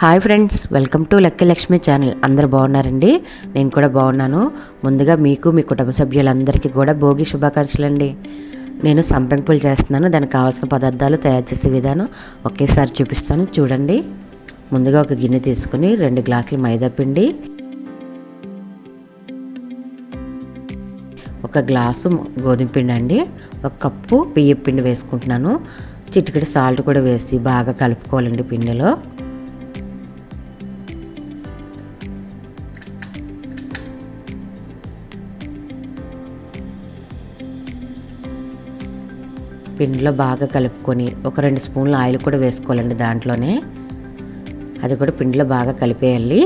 Hi friends welcome to lucky Lakshmi channel. అందరు బాగున్నారండి? నేను కూడా బాగున్నాను. ముందుగా మీకు మీ కుటుంబ సభ్యులందరికీ కూడా భోగి శుభాకాంక్షలు అండి నేను సంపెంపులు చేస్తున్నాను. దానికి కావాల్సిన పదార్థాలు తయారు చేసే విధానం ఒకేసారి చూపిస్తాను. చూడండి. ముందుగా ఒక గిన్నె తీసుకుని రెండు గ్లాసులు మైదా పిండి ఒక గ్లాసు గోధుమ పిండి అండి ఒక కప్పు బియ్య పిండి వేసుకుంటున్నాను. చిటికెడు సాల్ట్ కూడా వేసి బాగా కలుపుకోవాలండి పిండిలో. పిండిలో బాగా కలుపుకొని ఒక రెండు స్పూన్ల ఆయిల్ కూడా వేసుకోవాలండి దాంట్లోనే. అది కూడా పిండిలో బాగా కలిపేయాలి.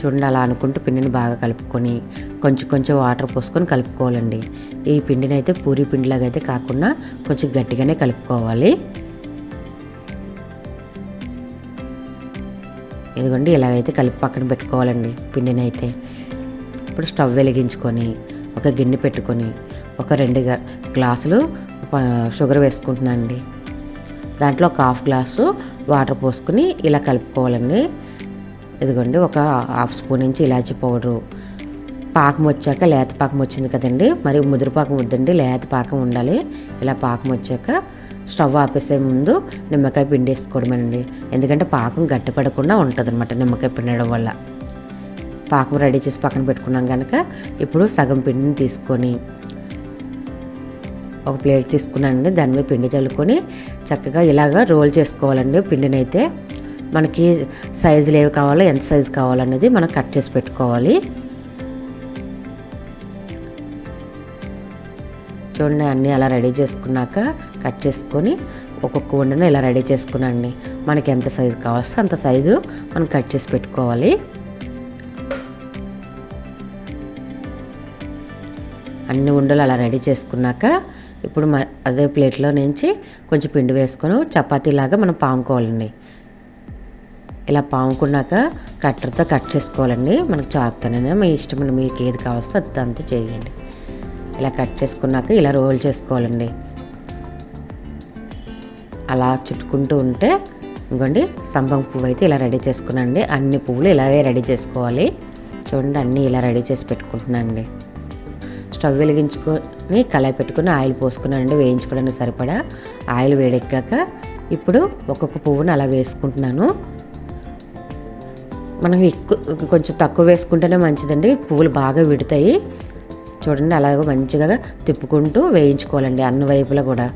చూడండి అలా అనుకుంటూ పిండిని బాగా కలుపుకొని కొంచెం కొంచెం వాటర్ పోసుకొని కలుపుకోవాలండి. ఈ పిండిని అయితే పూరి పిండిలాగా అయితే కాకుండా కొంచెం గట్టిగానే కలుపుకోవాలి. ఇదిగోండి ఇలాగైతే కలిపి పక్కన పెట్టుకోవాలండి పిండిని అయితే. ఇప్పుడు స్టవ్ వెలిగించుకొని ఒక గిన్నె పెట్టుకొని ఒక రెండు గ- గ్లాసులు షుగర్ షుగర్ వేసుకుంటున్నానండి. దాంట్లో ఒక హాఫ్ గ్లాసు వాటర్ పోసుకుని ఇలా కలుపుకోవాలండి. ఇదిగోండి ఒక హాఫ్ స్పూన్ నుంచి ఇలాచి పౌడరు. పాకం వచ్చాక లేత పాకం వచ్చింది కదండి మరి ముదురు పాకం వద్దండి లేత పాకం ఉండాలి. ఇలా పాకం వచ్చాక స్టవ్ ఆపేసే ముందు నిమ్మకాయ పిండి వేసుకోవడమేనండి. ఎందుకంటే పాకం గట్టిపడకుండా ఉంటుంది అనమాట నిమ్మకాయ పిండడం వల్ల. పాకం రెడీ చేసి పక్కన పెట్టుకున్నాం కనుక ఇప్పుడు సగం పిండిని తీసుకొని ఒక ప్లేట్ తీసుకున్నానండి. దాని మీద పిండి చల్లుకొని చక్కగా ఇలాగా రోల్ చేసుకోవాలండి. పిండినైతే మనకి సైజులు ఏవి కావాలో ఎంత సైజు కావాలనేది మనం కట్ చేసి పెట్టుకోవాలి. చూడండి అన్నీ అలా రెడీ చేసుకున్నాక కట్ చేసుకొని ఒక్కొక్క ఉండను ఇలా రెడీ చేసుకున్నాండి మనకి ఎంత సైజు కావాల్సో అంత సైజు మనం కట్ చేసి పెట్టుకోవాలి. అన్ని ఉండలు అలా రెడీ చేసుకున్నాక ఇప్పుడు మ అదే ప్లేట్లో నుంచి కొంచెం పిండి వేసుకొని చపాతీలాగా మనం పాముకోవాలండి. ఇలా పాముకున్నాక కట్టర్తో కట్ చేసుకోవాలండి. మనకు చాకుతోనే మీ ఇష్టం మీకు ఏది కావస్తే అది అంతా చేయండి. ఇలా కట్ చేసుకున్నాక ఇలా రోల్ చేసుకోవాలండి. అలా చుట్టుకుంటూ ఉంటే ఇంకోండి సంపంగ పువ్వు అయితే ఇలా రెడీ చేసుకున్నాండి అన్ని పువ్వులు ఇలాగే రెడీ చేసుకోవాలి. చూడండి అన్నీ ఇలా రెడీ చేసి పెట్టుకుంటున్నానండి. స్టవ్ వెలిగించుకొని కళాయి పెట్టుకుని ఆయిల్ పోసుకున్నానండి వేయించుకోవడానికి సరిపడా. ఆయిల్ వేడెక్కాక ఇప్పుడు ఒక్కొక్క పువ్వును అలా వేసుకుంటున్నాను. మనం ఎక్కువ కొంచెం తక్కువ వేసుకుంటేనే మంచిదండి. పువ్వులు బాగా విడతాయి. చూడండి అలాగ మంచిగా తిప్పుకుంటూ వేయించుకోవాలండి అన్ని వైపులా కూడా.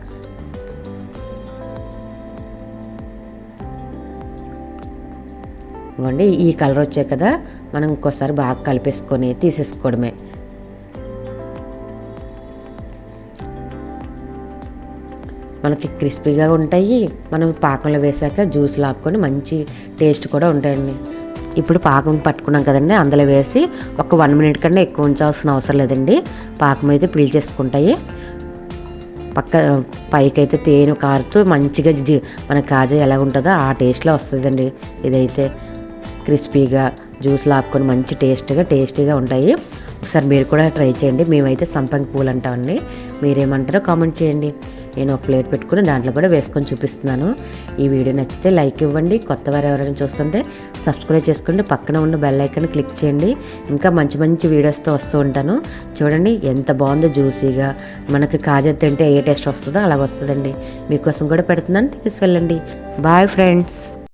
ఇవ్వండి ఈ కలర్ వచ్చాయి కదా మనం ఇంకోసారి బాగా కలిపేసుకొని తీసేసుకోవడమే. మనకి క్రిస్పీగా ఉంటాయి. మనం పాకంలో వేసాక జ్యూస్ లాక్కొని మంచి టేస్ట్ కూడా ఉంటాయండి. ఇప్పుడు పాకం పట్టుకున్నాం కదండి అందులో వేసి ఒక వన్ మినిట్ కన్నా ఎక్కువ ఉంచాల్సిన అవసరం లేదండి. పాకం అయితే పీల్చేసుకుంటాయి పక్క పైకి అయితే తేనె కారుతూ మంచిగా జి- మన కాజా ఎలా ఉంటుందో ఆ టేస్ట్లో వస్తుందండి. ఇదైతే క్రిస్పీగా జ్యూస్ లాక్కొని మంచి టేస్ట్గా టేస్టీగా ఉంటాయి. ఒకసారి మీరు కూడా ట్రై చేయండి. మేమైతే సంపంగి పూలు అంటామండి. మీరేమంటారో కామెంట్ చేయండి. నేను ఒక ప్లేట్ పెట్టుకుని దాంట్లో కూడా వేసుకొని చూపిస్తున్నాను. ఈ వీడియో నచ్చితే లైక్ ఇవ్వండి. కొత్త వారు ఎవరైనా చూస్తుంటే సబ్స్క్రైబ్ చేసుకోండి. పక్కన ఉన్న బెల్ ఐకాన్ క్లిక్ చేయండి. ఇంకా మంచి మంచి వీడియోస్తో వస్తూ ఉంటాను. చూడండి ఎంత బాగుందో జ్యూసీగా. మనకి కాజా తింటే ఏ టేస్ట్ వస్తుందో అలాగ వస్తుందండి. మీకోసం కూడా పెడుతున్నాను. తీసుకెళ్ళండి బాయ్ ఫ్రెండ్స్.